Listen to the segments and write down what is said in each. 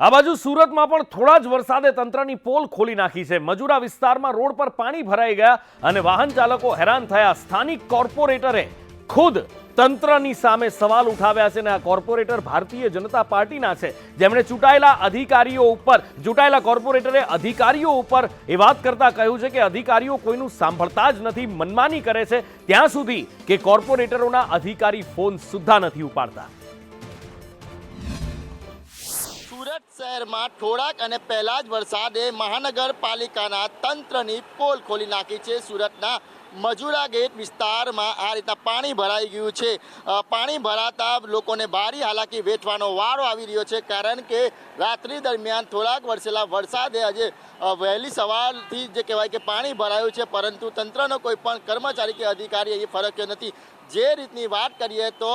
આ બાજુ સુરતમાં પણ થોડા જ વરસાદે તંત્રની પોલ ખોલી નાખી છે. મજુરા વિસ્તારમાં રોડ પર પાણી ભરાઈ ગયા અને વાહન ચાલકો હેરાન થયા. સ્થાનિક કોર્પોરેટરે ખુદ તંત્રની સામે સવાલ ઉઠાવ્યા છે અને આ કોર્પોરેટર ભારતીય જનતા પાર્ટીના છે. જેમણે ચૂંટાયેલા અધિકારીઓ ઉપર, ચૂંટાયેલા કોર્પોરેટરે અધિકારીઓ ઉપર એ વાત કરતા કહ્યું છે કે અધિકારીઓ કોઈનું સાંભળતા જ નથી, મનમાની કરે છે. ત્યાં સુધી કે કોર્પોરેટરોના અધિકારી ફોન સુદ્ધા નથી ઉપાડતા. સુરત શહેરમાં થોડાક અને પહેલા જ વરસાદે મહાનગરપાલિકાના તંત્રની પોલ ખોલી નાખી છે. સુરતના મજુરા ગેટ વિસ્તારમાં આ રીતના પાણી ભરાઈ ગયું છે. પાણી ભરાતા લોકોને ભારી હાલાકી વેઠવાનો વારો આવી રહ્યો છે. કારણ કે રાત્રિ દરમિયાન થોડાક વરસેલા વરસાદે આજે વહેલી સવારથી જે કહેવાય કે પાણી ભરાયું છે, પરંતુ તંત્રનો કોઈ પણ કર્મચારી કે અધિકારી એ ફરક્યો નથી. જે રીતની વાત કરીએ તો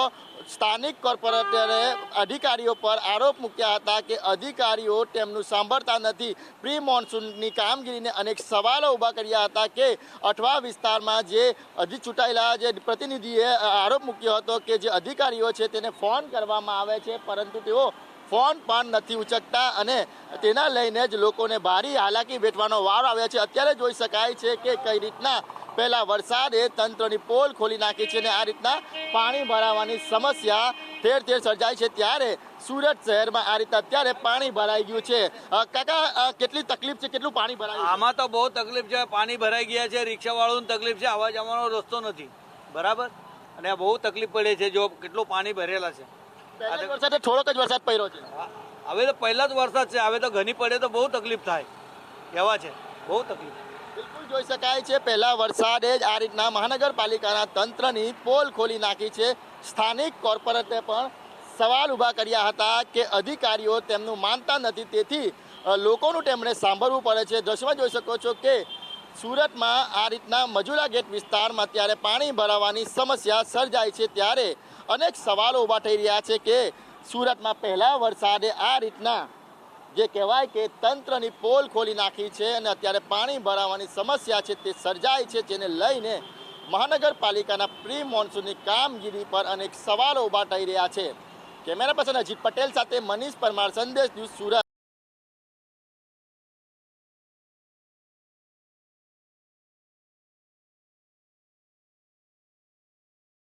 સ્થાનિક કોર્પોરેટરે અધિકારીઓ પર આરોપ મૂક્યા હતા કે અધિકારીઓ તેમનું સાંભળતા નથી. પ્રી મોન્સૂનની કામગીરીને અનેક સવાલો ઊભા કર્યા હતા કે અઠવા વિસ્તારમાં જે હજી ચૂંટાયેલા જે પ્રતિનિધિએ આરોપ મૂક્યો હતો કે જે અધિકારીઓ છે તેને ફોન કરવામાં આવે છે, પરંતુ તેઓ ફોન પણ નથી ઉચકતા અને તેના લઈને જ લોકોને ભારી હાલાકી વેઠવાનો વારો આવ્યો છે. અત્યારે જોઈ શકાય છે કે કઈ રીતના પહેલા વરસાદે તંત્રની પોલ ખોલી નાખી છે અને આ રીતના પાણી ભરાવાની સમસ્યા ઠેર ઠેર સર્જાય છે ત્યારે સુરત શહેરમાં આ રીતે અત્યારે પાણી ભરાઈ ગયું છે. કાકા કેટલી તકલીફ છે? કેટલું પાણી ભરાય આમાં તો બહુ તકલીફ છે. પાણી ભરાઈ ગયા છે. રિક્ષાવાળાનું તકલીફ છે. આવવા જવાનો રસ્તો નથી. બરાબર? અને બહુ તકલીફ પડે છે જો કેટલું પાણી ભરેલા છે. વરસાદ થોડોક જ વરસાદ પડ્યો છે. હવે તો પહેલા જ વરસાદ છે. હવે તો ઘણી પડે તો બહુ તકલીફ થાય. એવા છે? બહુ તકલીફ. બિલકુલ જોઈ શકાય છે, પહેલા વરસાદે જ આ રીતના મહાનગરપાલિકાના તંત્રની પોલ ખોલી નાખી છે. સ્થાનિક કોર્પોરેટે પણ સવાલ ઊભા કર્યા હતા કે અધિકારીઓ તેમનું માનતા નથી, તેથી લોકોનું તેમણે સાંભળવું પડે છે. દ્રશ્યમાં જોઈ શકો છો કે સુરતમાં આ રીતના મજુરા ગેટ વિસ્તારમાં ત્યારે પાણી ભરાવાની સમસ્યા સર્જાય છે ત્યારે અનેક સવાલો ઊભા થઈ રહ્યા છે કે સુરતમાં પહેલા વરસાદે આ રીતના જે કહેવાય કે તંત્રની પોલ ખોલી નાખી છે અને અત્યારે પાણી ભરાવાની સમસ્યા છે તે સર્જાય છે, જેને લઈને મહાનગરપાલિકાના પ્રી મોન્સૂનની કામગીરી પર અનેક સવાલો ઊભા થઈ રહ્યા છે. કેમેરા પર્સન અજીત પટેલ સાથે મનીષ પરમાર, સંદેશ ન્યૂઝ સુરત.